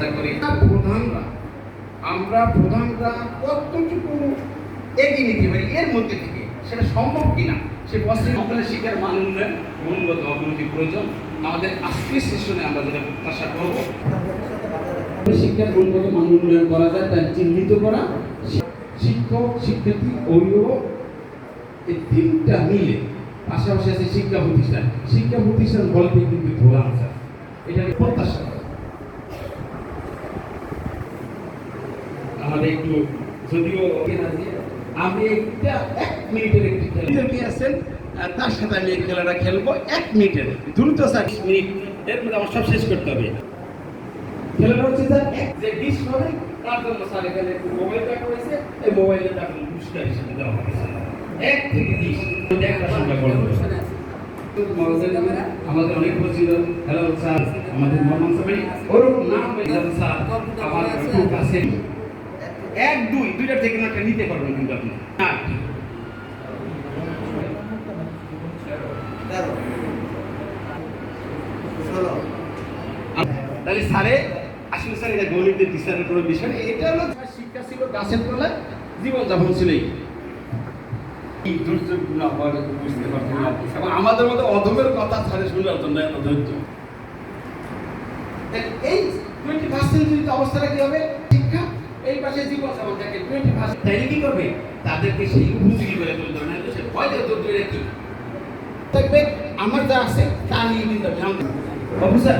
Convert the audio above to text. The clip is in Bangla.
চেষ্টা করি প্রধানরা আমরা প্রধানরা কতটুকু এগিয়ে নিতে পারি, এর মধ্যে থেকে? সেটা সম্ভব কিনা? সে পশ্চিম বাংলার শিক্ষার মান উন্নয়ন, গুণগত অগ্রগতি প্রয়োজন। আমাদের আজকের সেশনে আমরা যেটা প্রত্যাশা করব শিক্ষার গুণগত মান উন্নয়ন করা যায় তা চিহ্নিত করা। শিক্ষক, শিক্ষার্থী, অভিভাবক, এই তিনটা মিলে পাশাপাশি আছে শিক্ষা প্রতিষ্ঠান। শিক্ষা প্রতিষ্ঠান বলতে কিন্তু ধোয়া আছে এটা প্রত্যাশা আমাদের একটু যদিও আমি একটা এক মিনিটের একটি খেলা আছেন তার সাথে আমি এই খেলাটা খেলব এক মিনিটের। দ্রুত স্যার মিনিট এর মধ্যে আমার সব শেষ করতে হবে। খেলাটা হচ্ছে স্যার এক যে বিশ হবে তার জন্য স্যার এখানে একটু মোবাইল রাখা হয়েছে এই মোবাইলে তাকে পুরস্কার হিসেবে দেওয়া হয়েছে এক থেকে বিশ। একটা সংখ্যা বলব আমাদের অনেক পরিচিত হ্যালো স্যার আমাদের সাহেব ওরকম নাম স্যার আমার খুব কাছে এক দুই দুইটা থেকে একটা নিতে পারবেন কিন্তু আপনি। আট তাহলে স্যারে আসলে স্যার এটা গণিতের বিচারের কোনো বিষয় এটা হলো শিক্ষা ছিল গাছের তলায় জীবনযাপন ছিল আমাদের মতো অধমের কথা স্যারে শোনার জন্য এত ধৈর্য এই টোয়েন্টি ফার্স্ট সেঞ্চুরিতে অবস্থাটা কি হবে? এই পাশে জীবনযাপন থাকে টোয়েন্টি ফার্স্ট তাইলে কি করবে? তাদেরকে সেই উপযোগী করে তুলতে হবে না সে ভয় দিয়ে তোর কি? দেখবে আমার যা আছে তা নিয়ে কিন্তু অফিসার